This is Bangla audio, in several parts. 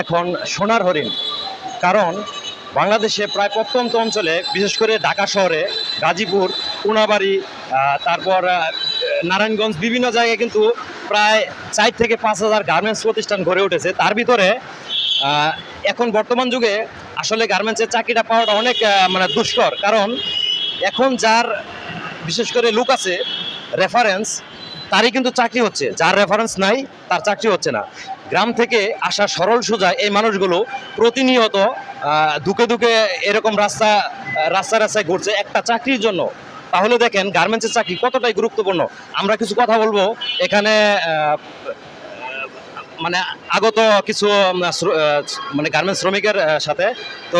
এখন সোনার হরিণ। কারণ বাংলাদেশে প্রায় প্রত্যন্ত অঞ্চলে, বিশেষ করে ঢাকা শহরে, গাজীপুর কোনাবাড়ি তারপর নারায়ণগঞ্জ বিভিন্ন জায়গায় কিন্তু প্রায় চার থেকে পাঁচ হাজার গার্মেন্টস প্রতিষ্ঠান গড়ে উঠেছে। তার ভিতরে এখন বর্তমান যুগে আসলে গার্মেন্টসের চাকরিটা পাওয়াটা অনেক মানে দুষ্কর। কারণ এখন যার, বিশেষ করে লুক আছে রেফারেন্স তারই কিন্তু চাকরি হচ্ছে। যার রেফারেন্স নাই, তার চাকরি হচ্ছে না। গ্রাম থেকে আসা সরল সোজা এই মানুষগুলো প্রতিনিয়ত দুকে দুকে এরকম রাস্তা আহ, রাস্তায় রাস্তায় ঘুরছে একটা চাকরির জন্য। তাহলে দেখেন গার্মেন্টসের চাকরি কতটাই গুরুত্বপূর্ণ। আমরা কিছু কথা বলব। এখানে মানে আগত কিছু মানে গার্মেন্টস শ্রমিকের সাথে। তো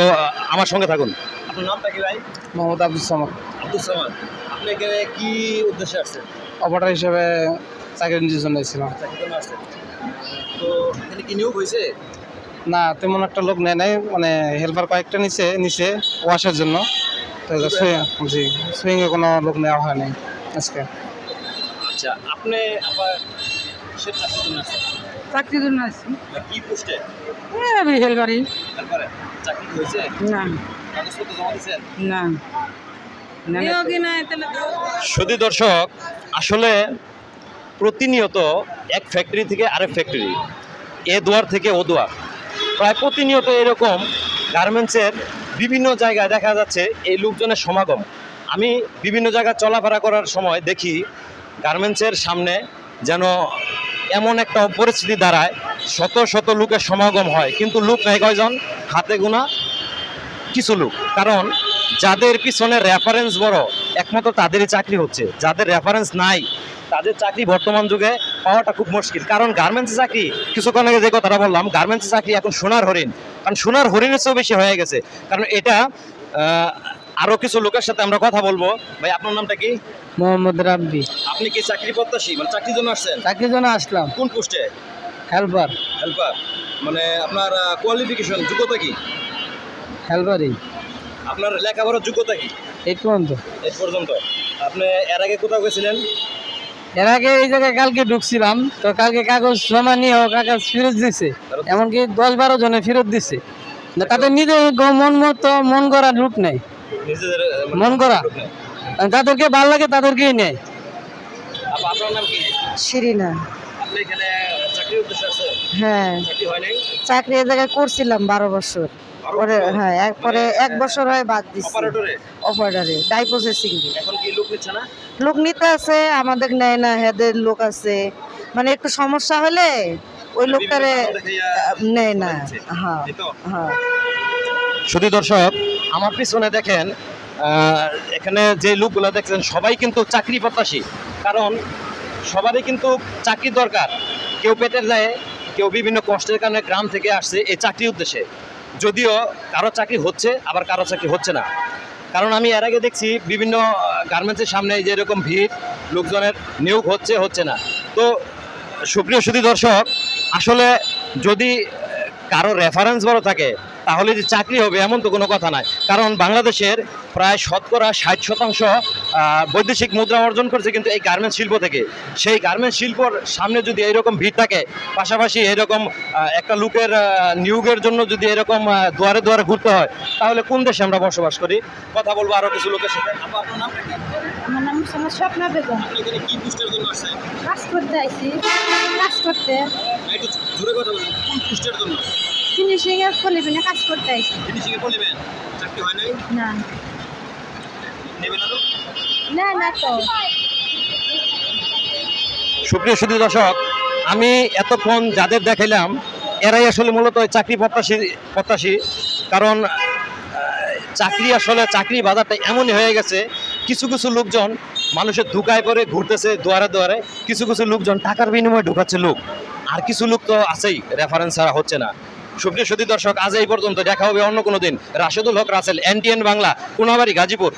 আমার সঙ্গে থাকুন। আপনার নামটা কি ভাই? মোহাম্মদ আব্দুল সামাদ। আব্দুল সামাদ। আপনি এখানে কি উদ্দেশ্যে আসছেন? অপারেটর হিসেবে চাকরি নিজের জন্য এসেছিলাম চাকরির জন্য আসছেন। তো এখানে কি নিয়োগ হয়েছে? না তেমন একটা লোক নেয় নাই মানে হেল্পার কয়েকটা নিচে নিচে ওয়াশের জন্য। তো সুইং- জি সুইংয়ে কোনো লোক নেওয়া হয় নাই আজকে। আচ্ছা আপনি আবার কিসের চাকরির জন্য আসছেন চাকরির জন্য আছি। কি পোস্টে? আমি হেলবারি তারপরে চাকরি হয়েছে? না। কাগজপত্র জমা দিয়েছেন? না। সুদী দর্শক আসলে প্রতিনিয়ত এক ফ্যাক্টরি থেকে আরেক ফ্যাক্টরি এ দুয়ার থেকে ও দুয়ার। প্রায় প্রতিনিয়ত এরকম গার্মেন্টসের বিভিন্ন জায়গায় দেখা যাচ্ছে এই লোকজনের সমাগম। আমি বিভিন্ন জায়গায় চলাফেরা করার সময় দেখি গার্মেন্টসের সামনে যেন এমন একটা পরিস্থিতি দাঁড়ায়, শত শত লোকের সমাগম হয়। কিন্তু লোক নাই কয়জন? হাতে গোনা কিছু লোক। কারণ যাদের পিছনে রেফারেন্স বড় একমাত্র তাদেরই চাকরি হচ্ছে। যাদের রেফারেন্স নাই তাদের চাকরি বর্তমান যুগে পাওয়াটা খুব মুশকিল। কারণ গার্মেন্টস চাকরি কিছুক্ষণ আগে যে কথাটা বললাম গার্মেন্টস চাকরি এখন সোনার হরিণ। কারণ সোনার হরিণের চেয়েও বেশি হয়ে গেছে। কারণ এটা আহ, আরও কিছু লোকের সাথে আমরা কথা বলব। ভাই আপনার নামটা কি? মোহাম্মদ রাব্বি। আপনি কি চাকরি প্রত্যাশী? মানে চাকরির জন্য আসছেন? চাকরির জন্য আসলাম। কোন পোস্টে? হেল্পার হেল্পার মানে আপনার কোয়ালিফিকেশন যোগ্যতা কি? হেল্পারই আপনার লেখাপড়ার যোগ্যতা কি? এই পর্যন্ত। এই পর্যন্ত। আপনি এর আগে কোথাও গেছিলেন? এর আগে এই জায়গায় কালকে ঢুকছিলাম। তো কালকে কাগজ জমা নিয়ে ও কাগজ ফেরত দিছে। এমনকি দশ বারো জনে ফেরত দিছে। না তাদের নিজের মন মতো মন করা লোক নেই। মানে মন করা তাদেরকে ভালো লাগে তাদেরকেই নেয়। আপা, আপনার নাম কি? শিরিনা। আপনি এখানে হ্যাঁ। চাকরি হয় এ জায়গায় করছিলাম বারো বছর। পরে হ্যাঁ এক পরে এক বছর হয় বাদ দিচ্ছি অপারেটরে? অপারেটারে ডাই প্রসেসিং। লোক নিচ্ছে না? লোক নিতে আছে আমাদের নেয় না হেদের লোক আছে। মানে একটু সমস্যা হলে ওই লোকটারে নেয় না। হ্যাঁ হ্যাঁ। শুধু দর্শক আমার পিছনে দেখেন এখানে যে লোকগুলো দেখছেন সবাই কিন্তু চাকরি প্রত্যাশী। কারণ সবারই কিন্তু চাকরি দরকার। কেউ পেটের দায়ে কেউ বিভিন্ন কষ্টের কারণে গ্রাম থেকে আসছে এই চাকরির উদ্দেশ্যে। যদিও কারও চাকরি হচ্ছে, আবার কারও চাকরি হচ্ছে না। কারণ আমি এর আগে দেখছি বিভিন্ন গার্মেন্টসের সামনে যে এরকম ভিড়, লোকজনের নিয়োগ হচ্ছে হচ্ছে না। তো সুপ্রিয় সুধী দর্শক, আসলে যদি কারও রেফারেন্স বড় থাকে তাহলে যে চাকরি হবে এমন তো কোনো কথা নাই। কারণ বাংলাদেশের প্রায় শতকরা ষাট শতাংশ বৈদেশিক মুদ্রা অর্জন করছে কিন্তু এই গার্মেন্টস শিল্প থেকে। সেই গার্মেন্টস শিল্পর সামনে যদি এইরকম ভিড় থাকে পাশাপাশি এরকম একটা লোকের নিয়োগের জন্য যদি এরকম দুয়ারে দুয়ারে ঘুরতে হয় তাহলে কোন দেশে আমরা বসবাস করি? কথা বলব আরও কিছু লোকের সাথে? আমার নাম আমার স্বপ্না বেগম। কাজ করতে আইছি। কাজ করতে। জন্য? ফিনিশিং এর কাজ করতে আইছি। ফিনিশিং এ বলবেন চাকরি হয় নাই? না। নেবেন আরও? না না তো। সুপ্রিয় সুধী দর্শক আমি এতক্ষণ যাদের দেখাইলাম এরাই আসলে মূলত চাকরি প্রত্যাশী প্রত্যাশী। কারণ চাকরি আসলে চাকরি বাজারটা এমনই হয়ে গেছে কিছু কিছু লোকজন মানুষের ধুকায় করে ঘুরতেছে দুয়ারে দুয়ারে কিছু কিছু লোকজন টাকার বিনিময়ে ঢুকাচ্ছে লোক। আর কিছু লোক তো আছেই রেফারেন্স ছাড়া হচ্ছে না। সুপ্রিয় সতী দর্শক, আজ এই পর্যন্ত। দেখা হবে অন্য কোনো দিন। রাশেদুল হক, রাসেল, এনটিএন বাংলা কোনাবাড়ি গাজীপুর।